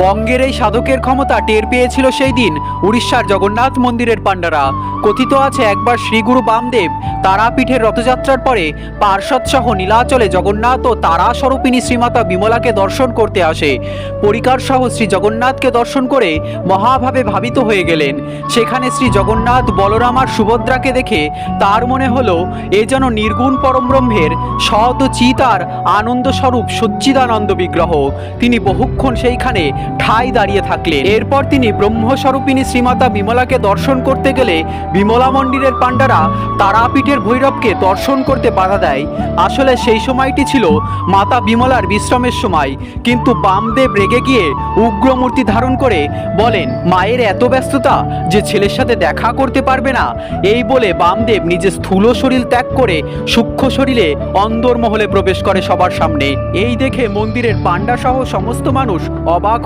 বঙ্গের এই সাধকের ক্ষমতা টের পেয়েছিল সেই দিন উড়িষ্যার জগন্নাথ মন্দিরের পাণ্ডারা। কথিত আছে, একবার শ্রীগুরু বামদেব তারাপীঠের রথযাত্রার পরে পার্শ্বদ সহ নীলাচলে জগন্নাথ ও তারা স্বরূপিণী শ্রীমাতা বিমলাকে দর্শন করতে আসে। পরিকার সহ শ্রী জগন্নাথকে দর্শন করে মহাভাবে ভাবিত হয়ে গেলেন। সেখানে শ্রী জগন্নাথ বলরাম আর সুভদ্রাকে দেখে তার মনে হলো, এ যেন নির্গুণ পরমব্রহ্মের সৎ চিতার আনন্দস্বরূপ সচ্চিদানন্দ বিগ্রহ। তিনি বহুক্ষণ সেইখানে ঠাই দাঁড়িয়ে থাকলেন। এরপর তিনি ব্রহ্মস্বরূপিণী শ্রীমাতা বিমলাকে দর্শন করতে গেলে বিমলা মন্দিরের পাণ্ডারা তারাপীঠের ভৈরবকে দর্শন করতে বাধা দেয়। আসলে সেই সময়টি ছিল মাতা বিমলার বিশ্রামের সময়। কিন্তু বামদেব রেগে গিয়ে উগ্রমূর্তি ধারণ করে বলেন, মায়ের এত ব্যস্ততা যে ছেলের সাথে দেখা করতে পারবে না। এই বলে বামদেব নিজের স্থূল শরীর ত্যাগ করে সূক্ষ্ম শরীরে অন্দরমহলে প্রবেশ করে সবার সামনে। এই দেখে মন্দিরের পাণ্ডা সহ সমস্ত মানুষ অবাক